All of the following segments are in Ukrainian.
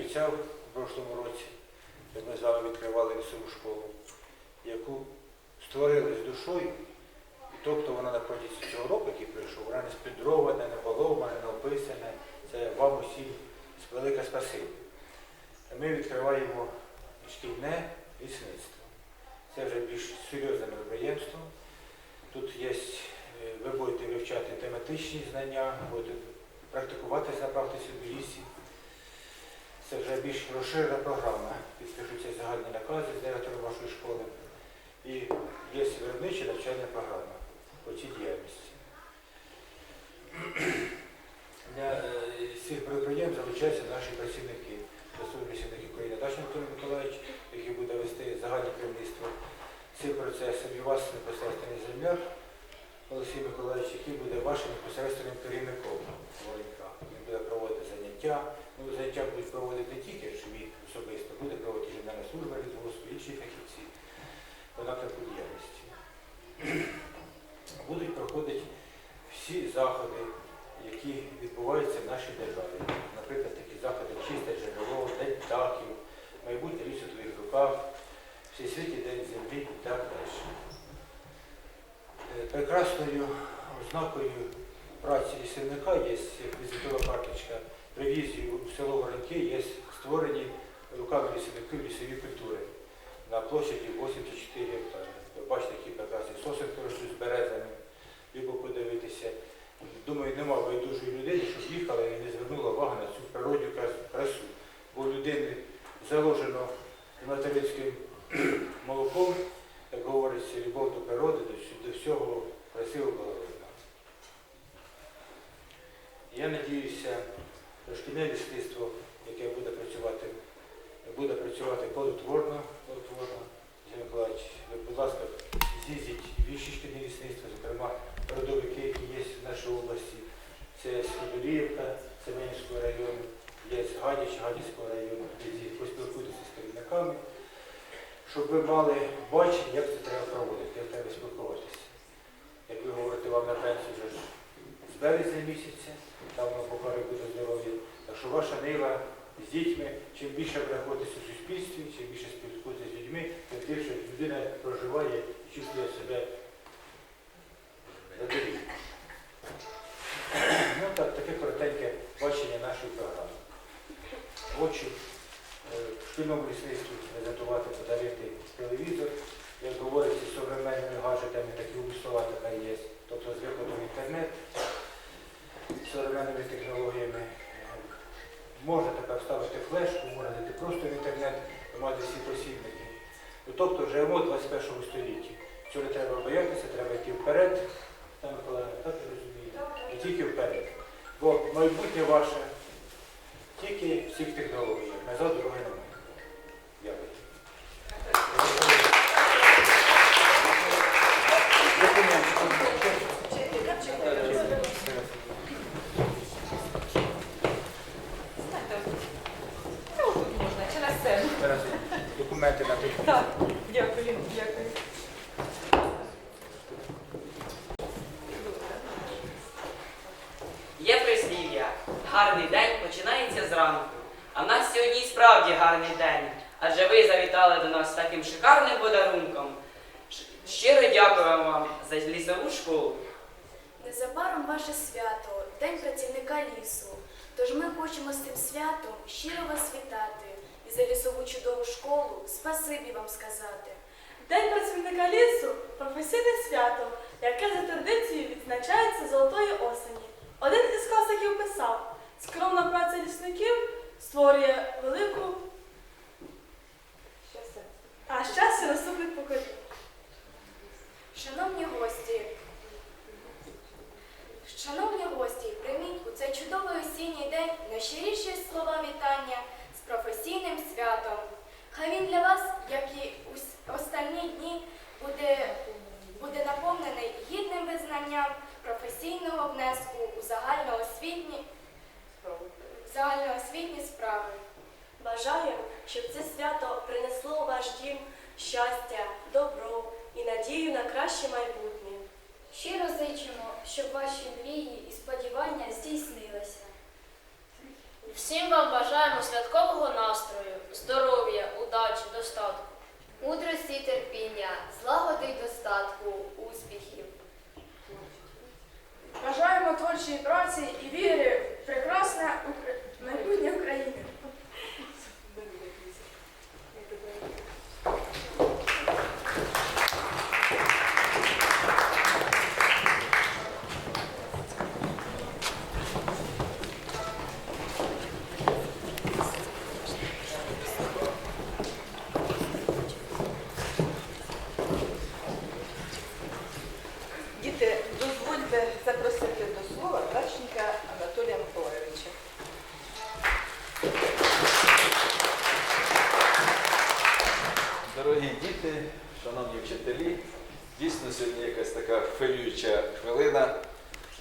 обіцяв у прошлому році, як ми з вами відкривали лісову школу, яку створили з душою, і тобто вона на протязі цього року, який пройшов, вона не спідрована, не поломана, не описана. Це вам усім велике спасибі. Ми відкриваємо шкільне лісництво. Це вже більш серйозне мероприємство. Тут є, е, ви будете вивчати тематичні знання, будете практикуватися на практиці в лісі. Це вже більш розширена програма. Підпишуться загальні накази з директором вашої школи. І є виробнича навчальна програма по цій діяльності. Для е, цих підприємств залучаються наші працівники. Заступник працівник України Дачний Антон Миколаївич, який буде вести загальне керівництво цим процесом, і вас непосередньо земляк Олексій Миколаївич, який буде вашим непосереднім керівником. Він буде проводити заняття. Заняття будуть проводити не тільки що він особисто, буде проводити журнальна служба лісгоспу, інші фахівці по напрямку діяльності. Будуть проходити всі заходи, які відбуваються в нашій державі. Наприклад, такі заходи чисте джерело, день птахів, майбутнє ліс у твоїх руках, Всесвітній день землі і так далі. Е, Прекрасною ознакою праці лісівника є візитова карточка. При візі у село Вороньки є створені руками лісівників лісові культури на площаді 84 гектари. Ви бачите, які прекрасні сосенки ростуть з березами, любо подивитися. Думаю, нема байдужої людини, щоб їхала і не звернула увагу на цю природню красу. Бо людини заложено материнським молоком, як говориться, любов до природи, до, всього красивого. Я надіюся, шкільне лісництво, яке буде працювати, буде працювати плодотворно, плодотворно. Сергій Миколаївич, будь ласка, з'їздіть в інші шкільні лісництва, зокрема родовики, які є в нашій області. Це Сходоліївка Семенівського району, є Гадяч Гадяцького району, поспілкуйтеся з керівниками, щоб ви мали бачення, як це треба проводити, як треба спілкуватися. Як ви говорите, вам на пенсію вже ж з березня місяця, там на покарі буде здоров'я. Так що ваша нива з дітьми, чим більше знаходитесь у суспільстві, чим більше спілкуєтеся з людьми, тим більше людина проживає і чувствує себе задовільно. Ну так, таке коротеньке бачення нашої програми. Хочу е, в шкільному лісництві презентувати, подарити телевізор, як говориться, з современними гаджетами, такі слова така є, тобто з виходом в інтернет, з современними технологіями. Е, Можна тепер вставити флешку, дати просто в інтернет, мати всі посібники. Ну, Тобто живемо в 21 столітті. Цього не треба боятися, треба йти вперед. Там так ви розумієте? І тільки вперед. Бо майбутнє ваше тільки в цих технологіях. Назад дороги немає. Дякую. Ну, тут можна, чи на сцену. Зараз документи на техніку. Так, дякую, дякую. Є прислів'я. Гарний день починається зранку. А в нас сьогодні і справді гарний день. Адже ви завітали до нас з таким шикарним подарунком. Щиро дякуємо вам за лісову школу. Незабаром ваше свято, День працівника лісу. Тож ми хочемо з цим святом щиро вас вітати за лісову чудову школу спасибі вам сказати. День працівника лісу професійне свято, яке за традицією відзначається золотої осені. Один із класиків писав: скромна праця лісників створює велику, а щастя наступних поколінь. Шановні гості, шановні гості, прийміть у цей чудовий осінній день найщиріші слова вітання з святом. Хай він для вас, як і остальні дні, буде, буде наповнений гідним визнанням постійного внеску у загальноосвітні, загальноосвітні справи. Бажаю, щоб це свято принесло у ваш дім щастя, добро і надію на краще майбутнє. Щиро зичимо, щоб ваші мрії і сподівання здійснилися. Всім вам бажаємо святкового настрою, здоров'я, удачі, достатку. Мудрості і терпіння, злагоди й достатку, успіхів. Бажаємо творчої праці і віри в прекрасне Укра-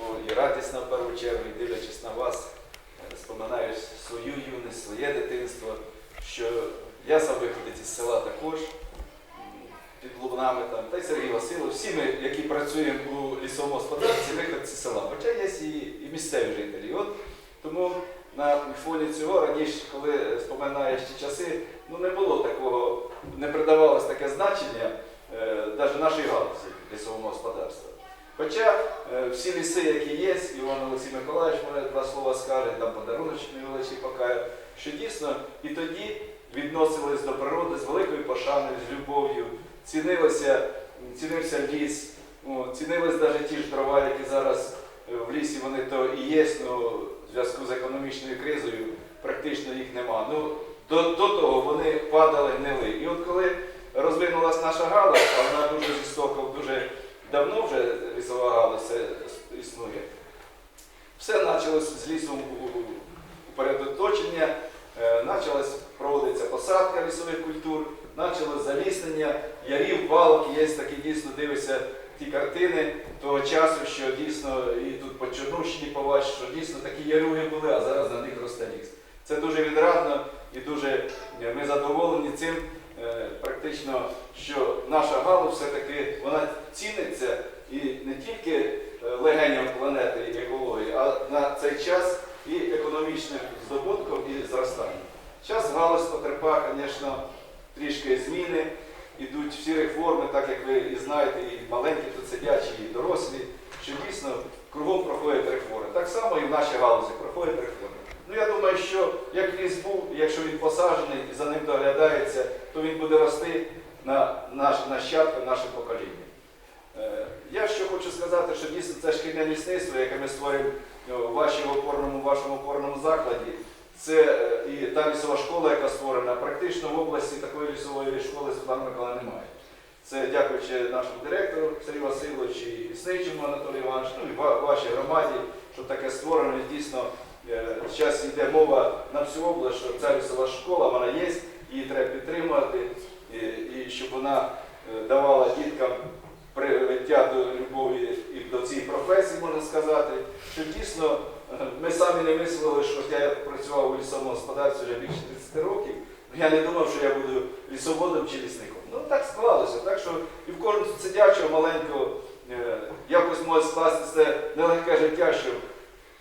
о, і радісна в першу чергу, і дивлячись на вас, е, споминаю свою юність, своє дитинство, що я сам виходить із села також, під Лубнами там, та й Сергій Василов, всі ми, які працюємо у лісовому господарстві, виходці з села. Хоча є і, і місцеві жителі. От, тому на фоні цього раніше, коли споминаєш ті часи, ну не було такого, не придавалось таке значення навіть нашій галузі лісового господарства. Хоча е, всі ліси, які є, Іван Олексій Миколаївич може два слова скаже, там подаруночок невеличкий покаже, що дійсно і тоді відносились до природи з великою пошаною, з любов'ю, цінилося, цінився ліс, цінились навіть ті ж дрова, які зараз е, в лісі вони то і є, ну, в зв'язку з економічною кризою практично їх нема. Ну, до, до того вони падали, гнили. І от коли розвинулась наша галузь, вона дуже жорстоко, дуже давно вже лісова це існує, все почалось з лісом у- упорядоточення, е, проводиться посадка лісових культур, почалось заліснення, ярів, балок, є такі дійсно дивишся ті картини того часу, що дійсно і тут по Чорнущині побачиш, що дійсно такі яруги були, а зараз на них росте ліс. Це дуже відрадно і дуже е, ми задоволені цим. Е, Практично, що наша галузь все-таки вона ціниться і не тільки е, легеням планети і екології, а на цей час і економічним здобутком і зростанням. Зараз галузь потерпає, звісно, трішки зміни, ідуть всі реформи, так як ви і знаєте, і маленькі тут сидячі, і дорослі, що дійсно кругом проходять реформи. Так само і в нашій галузі проходять реформи. Ну я думаю, що як ліс був, якщо він посаджений і за ним доглядається, то він буде рости на наш нащадки, наше покоління. Е, Я що хочу сказати, що дійсно це шкільне лісництво, яке ми створюємо е, в вашому опорному, вашому опорному закладі, це е, і та лісова школа, яка створена, практично в області такої лісової школи Світлана Миколаївна немає. Це дякуючи нашому директору Сергію Васильовичу і лісничому Анатолію Івановичу, ну і вашій громаді, що таке створено. І дійсно зараз йде мова на всю область, що ця лісова школа, вона є, її треба підтримувати, і, і щоб вона е, давала діткам привиття до любові і до цієї професії, можна сказати, що дійсно е, ми самі не мислили, що я працював у лісовому господарстві вже більше 30 років, я не думав, що я буду лісоводом чи лісником. Ну так склалося. Так що і в кожного сидячого маленького е, якось може скласти це нелегке життя, що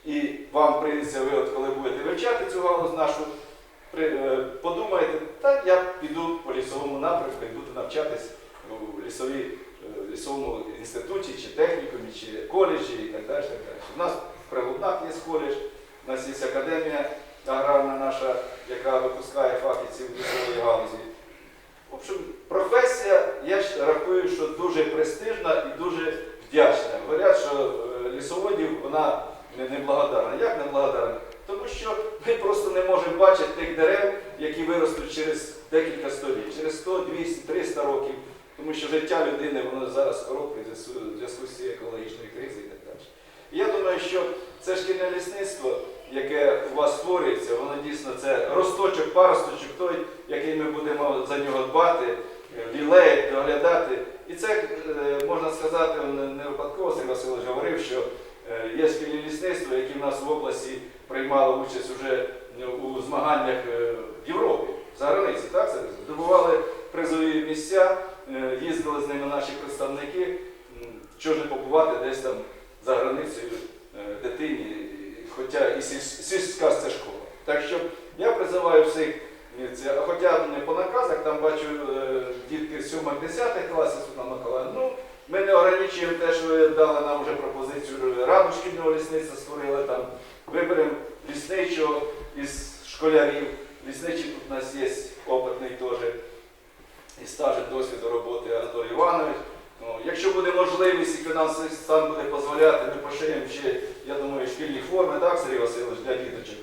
і вам прийдеться, ви от коли будете вивчати цю галузь нашу, е, подумайте, так я піду по лісовому напрямку і буду навчатись у лісовій, е, лісовому інституті, чи технікумі, чи коледжі і так далі. Так далі. У нас в Прилубнах є коледж, у нас є академія аграрна наша, яка випускає фахівців лісової галузі. В общем, професія, я рахую, що дуже престижна і дуже вдячна. Говорять, що е, лісоводів вона не- неблагодарна. Як неблагодарна? Тому що ми просто не можемо бачити тих дерев, які виростуть через декілька століть, через 100, 200, 300 років. Тому що життя людини воно зараз коротке в зв'язку- з цією екологічною кризою і так далі. І я думаю, що це шкільне лісництво, яке у вас створюється, воно дійсно це росточок, паросточок той, який ми будемо за нього дбати, е, лілеяти, доглядати. І це, е, можна сказати, не випадково Сергій Васильович говорив, що Е, Є спільні лісництва, які в нас в області приймали участь уже у змаганнях е, в Європі, за границі, так? Це здобували призові місця, е, їздили з ними наші представники. Чого ж не побувати десь там за границею е, дитині, хоча і сільська це школа. Так що я призиваю всіх, е, хоча не по наказах, там бачу е, дітки 7-10 класів Світлана Миколаївна, ну, ми не ограничуємо те, що ви дали нам вже пропозицію раду шкільного лісництва створили там. Виберемо лісничого із школярів. Лісничий тут у нас є опитний теж і стажем досвіду роботи Анатолій Іванович. Ну, якщо буде можливість і фінансовий стан буде дозволяти, ми пошиємо ще, я думаю, шкільні форми, так, Сергій Васильович, для діточок.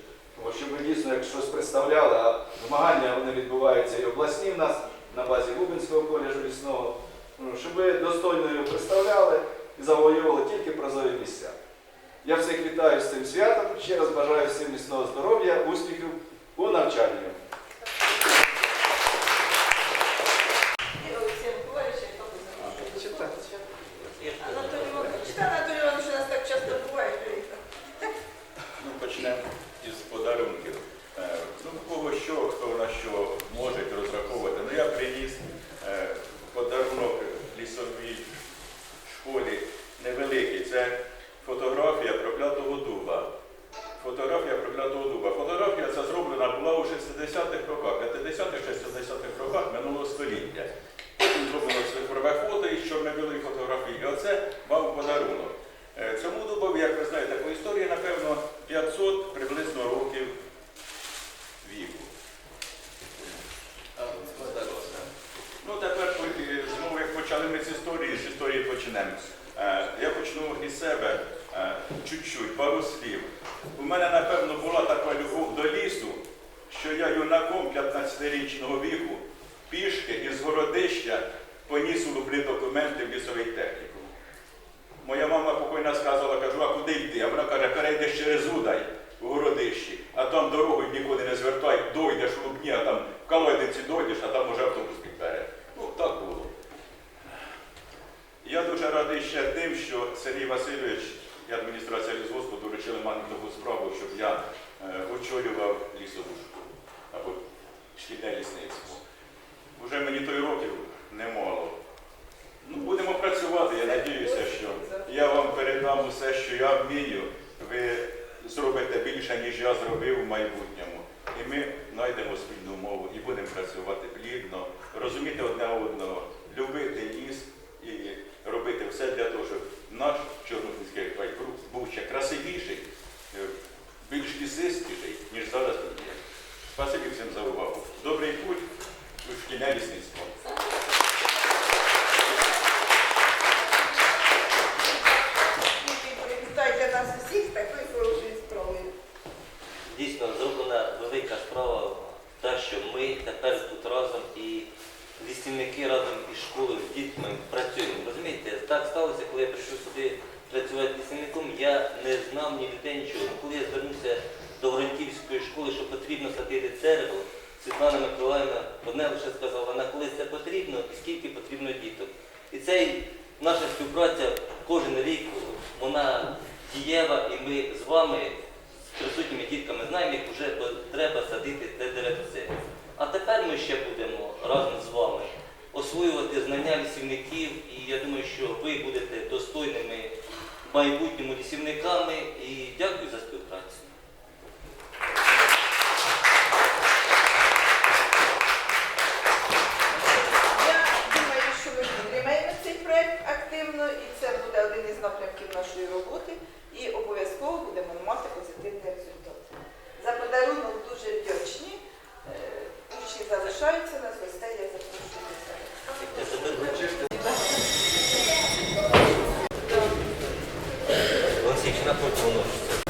От, щоб ви дійсно як щось представляли, а змагання вони відбуваються і обласні в нас на базі Губинського коледжу лісного. Ну, щоб ви достойно його представляли і завоювали тільки призові місця. Я всіх вітаю з цим святом. Ще раз бажаю всім міцного здоров'я, успіхів у навчанні. І Олексія Миколаївича, і папу Анатолій Іванович, читай Анатолій Іванович, у нас так часто буває. Ну, почнемо із подарунків. Е, Ну, в кого що, хто на що може розраховувати. Ну, я приніс е, подарунок лісовій школі невеликий. Це фотографія проклятого дуба. Фотографія проклятого дуба. Фотографія ця зроблена була у 60-х роках, 50-х, 60-х роках минулого століття. Потім зроблено цифрове фото із чорно-білої фотографії. І оце вам подарунок. Е, Цьому дубові, як ви знаєте, по історії, напевно, 500 приблизно років віку. Ну, тепер е, знову як почали ми з історії, з історії почнемо. Е, Я почну із себе е, чуть-чуть, пару слів. У мене, напевно, була така любов до лісу, що я юнаком 15-річного віку пішки із городища поніс у Лубни документи в лісовий технікум. Моя мама покойна сказала, кажу, а куди йти? А вона каже, перейдеш через Удай у городищі, а там дорогу нікуди не звертай, дойдеш у Лубні, а там в Калайдинці дойдеш, а там уже автобус підбере. Ну, так було. Я дуже радий ще тим, що Сергій Васильович і адміністрація лісгоспу доручили мені таку справу, щоб я е, очолював лісову школу шкільне лісництво. Уже мені той років немало. Ну, будемо працювати, я надіюся, що я вам передам усе, що я вмію. Ви зробите більше, ніж я зробив у майбутньому. І ми знайдемо спільну мову і будемо працювати плідно, розуміти одне одного, любити ліс і робити все для того, щоб наш Чорнобильський край був ще красивіший, е, більш лісистіший, ніж зараз він є. Спасибі всім за увагу. Добрий путь у шкільне лісництво. Привітайте нас усіх такою хорошою справою. Дійсно зроблена велика справа, та що ми тепер тут разом і лісівники разом із школою, з дітьми працюємо. Розумієте, так сталося, коли я прийшов сюди працювати лісівником, я не знав ні людей нічого. Коли я звернувся до Воронківської школи, що потрібно садити дерево, Світлана Миколаївна одне лише сказала, на коли це потрібно і скільки потрібно діток. І цей наша співпраця кожен рік вона дієва, і ми з вами з присутніми дітками знаємо, як вже треба садити те деревце. А тепер ми ще будемо разом з вами освоювати знання лісівників, і я думаю, що ви будете достойними майбутньому лісівниками. І дякую за співпрацю. напрямків нашої роботи і обов'язково будемо мати позитивний результат. За подарунок дуже вдячні. Е, Учні залишаються нас гостей, я запрошую. Олексій, чи на воно?